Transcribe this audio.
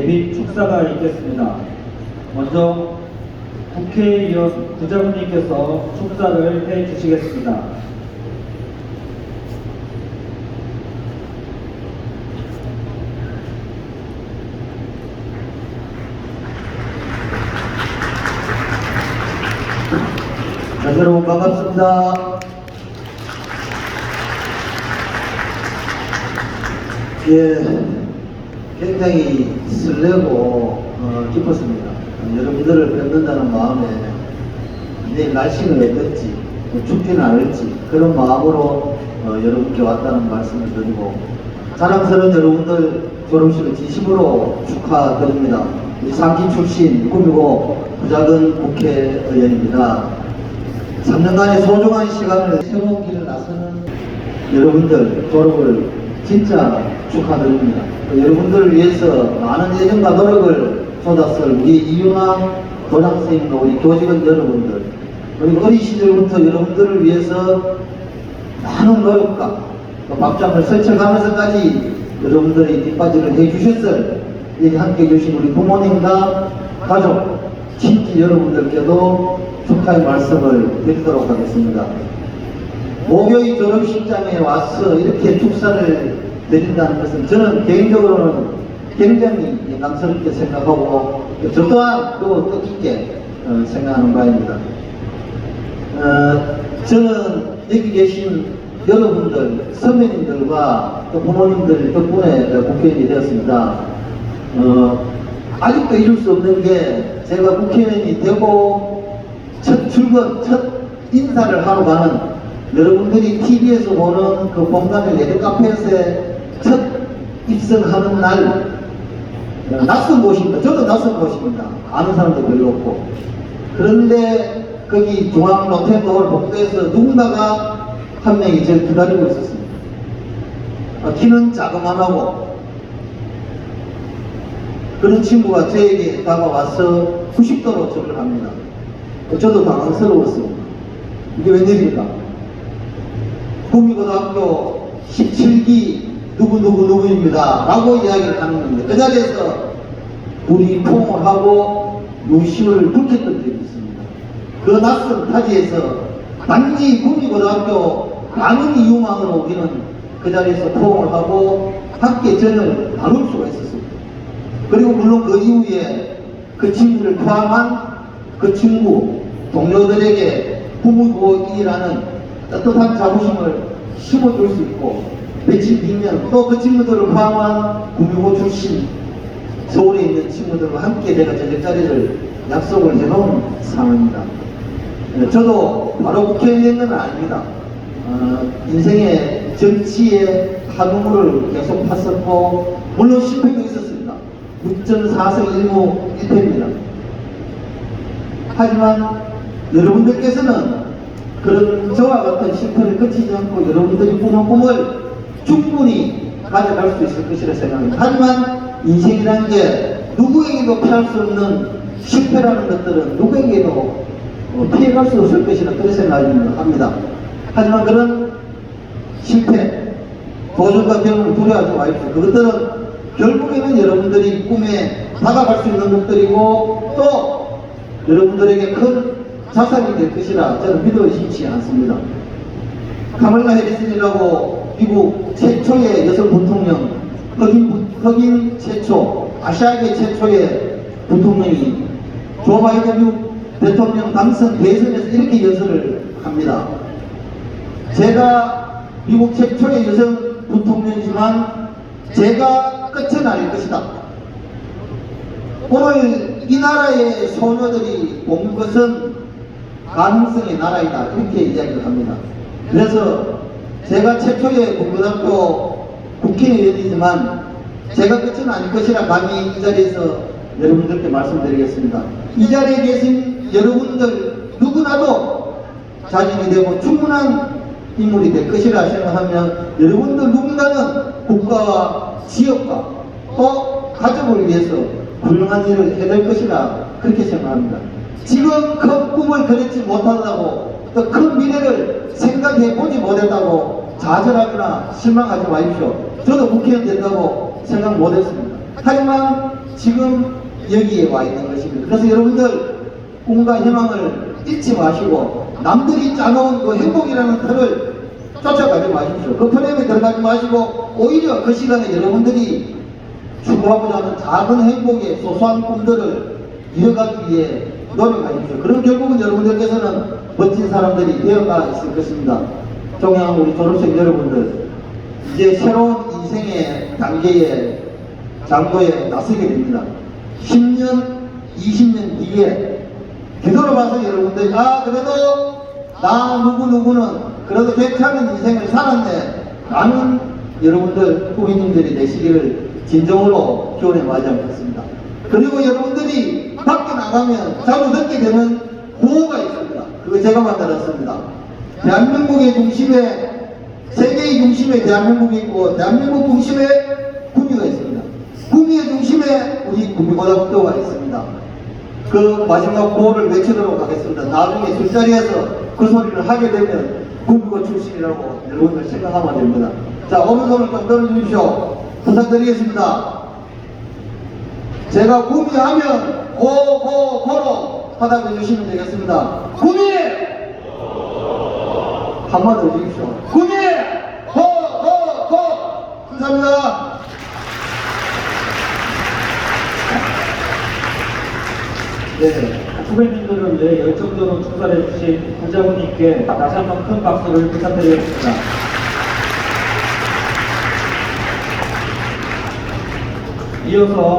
예비 축사가 있겠습니다. 먼저 국회의원 부장님께서 축사를 해 주시겠습니다. 자, 여러분 반갑습니다. 예, 굉장히 설레고 어, 기뻤습니다. 어, 여러분들을 뵙는다는 마음에 내일 날씨는 어떨지 뭐 춥지는 않을지 그런 마음으로 어, 여러분께 왔다는 말씀을 드리고 자랑스러운 여러분들 졸업식을 진심으로 축하드립니다. 상기 출신 꾸미고 부작은 국회의원입니다. 3년간의 소중한 시간을 새로운 길을 나서는 여러분들 졸업을 진짜 축하드립니다. 또 여러분들을 위해서 많은 애정과 노력을 쏟았을 우리 이윤아 도장선생님과 우리 교직원 여러분들 그리고 어린 시절부터 여러분들을 위해서 많은 노력과 또 밥장을 설쳐가면서까지 여러분들이 뒷바지를 해주셨을 여기 함께 해주신 우리 부모님과 가족, 친지 여러분들께도 축하의 말씀을 드리도록 하겠습니다. 목요일 졸업식장에 와서 이렇게 축사를 드린다는 것은 저는 개인적으로는 굉장히 영광스럽게 생각하고 저 또한 또 뜻깊게 어, 생각하는 바입니다. 어, 저는 여기 계신 여러분들, 선배님들과 또 부모님들 덕분에 국회의원이 되었습니다. 어, 아직도 잊을 수 없는 게 제가 국회의원이 되고 첫 출근, 첫 인사를 하러 가는 여러분들이 TV에서 보는 그 본관의 레드 카페에 첫 입성하는 날 어, 낯선 곳입니다. 저도 낯선 곳입니다. 아는 사람도 별로 없고. 그런데 거기 중앙 로텐도를 복도에서 누군가가 한 명이 저를 기다리고 있었습니다. 어, 키는 자그만하고 그런 친구가 저에게 다가와서 90도로 저를 합니다. 어, 저도 당황스러웠습니다. 이게 웬일입니까? 구미고등학교 17기 누구누구누구입니다. 라고 이야기를 하는 겁니다. 그 자리에서 우리 포옹을 하고 유심을 불켰던 적이 있습니다. 그 낯선 타지에서 단지 구미고등학교 많은 이유만으로 우리는 그 자리에서 포옹을 하고 함께 전을 나눌 수가 있었습니다. 그리고 물론 그 이후에 그 친구를 포함한 그 친구, 동료들에게 부모고이라는 따뜻한 자부심을 심어줄 수 있고 며칠 뒤면 또 그 친구들을 포함한 구미고 출신 서울에 있는 친구들과 함께 내가 저녁 자리를 약속을 해놓은 상황입니다. 네, 저도 바로 국회의원은 아닙니다. 어, 인생의 정치에 한 우물을 계속 팠었고 물론 실패도 있었습니다. 6.4성 1무 1패입니다. 하지만 여러분들께서는 그런 저와 같은 실패를 거치지 않고 여러분들이 꾸는 꿈을 충분히 가져갈 수 있을 것이라 생각합니다. 하지만 인생이라는 게 누구에게도 피할 수 없는 실패라는 것들은 누구에게도 어, 피해갈 수 없을 것이라 그런 생각을 합니다. 하지만 그런 실패, 도전과 경험을 두려워하지 마십시오. 그것들은 결국에는 여러분들이 꿈에 다가갈 수 있는 것들이고 또 여러분들에게 큰 자산이 될 것이라 저는 믿어지지 않습니다. 카멀라 해리슨이라고 미국 최초의 여성 부통령, 흑인, 흑인 최초, 아시아계 최초의 부통령이 조 바이든 미국 대통령 당선 대선에서 이렇게 연설을 합니다. 제가 미국 최초의 여성 부통령이지만 제가 끝은 아닐 것이다. 오늘 이 나라의 소녀들이 온 것은 가능성의 나라이다. 이렇게 이야기를 합니다. 그래서 제가 최초의 공고등학교 국회의원이지만 제가 끝은 아닐 것이라 감히 이 자리에서 여러분들께 말씀드리겠습니다. 이 자리에 계신 여러분들 누구나도 자질이 되고 충분한 인물이 될 것이라 생각하면 여러분들 누군가는 국가와 지역과 또 가족을 위해서 훌륭한 일을 해낼 것이라 그렇게 생각합니다. 지금 큰 꿈을 그리지 못한다고 또 큰 미래를 생각해 보지 못했다고 좌절하거나 실망하지 마십시오. 저도 국회의원 된다고 생각 못했습니다. 하지만 지금 여기에 와 있는 것입니다. 그래서 여러분들 꿈과 희망을 잃지 마시고 남들이 짜놓은 그 행복이라는 틀을 쫓아가지 마십시오. 그 프레임에 들어가지 마시고 오히려 그 시간에 여러분들이 추구하고자 하는 작은 행복의 소소한 꿈들을 이뤄가기 위해 노력하십시오. 그럼 결국은 여러분들께서는 멋진 사람들이 되어가 있을 것입니다. 종양 우리 졸업생 여러분들 이제 새로운 인생의 단계에 장도에 나서게 됩니다. 10년, 20년 뒤에 뒤돌아봐서 여러분들이 아 그래도 나 누구 누구는 그래도 괜찮은 인생을 살았네 라는 여러분들 후배님들이 되시기를 진정으로 기원해 마지않겠습니다. 그리고 여러분들이 밖에 나가면 자주 듣게 되는 구호가 있습니다. 그거 제가 만들었습니다. 대한민국의 중심에 세계의 중심에 대한민국이 있고 대한민국 중심에 구미가 있습니다. 구미의 중심에 우리 구미고등학교가 있습니다. 그 마지막 구호를 외치도록 하겠습니다. 나중에 술자리에서 그 소리를 하게 되면 구미고 출신이라고 여러분들 생각하면 됩니다. 자, 오른손을 좀 들어주십시오. 부탁드리겠습니다. 제가 구미하면 고고 고로 화답해 주시면 되겠습니다. 구미! 한번 더 주십시오. 구미! 고고 고! 감사합니다. 네. 후배님들을 위해 열정적으로 축사해 주신 부자분님께 다시 한 번 큰 박수를 부탁드리겠습니다. 이어서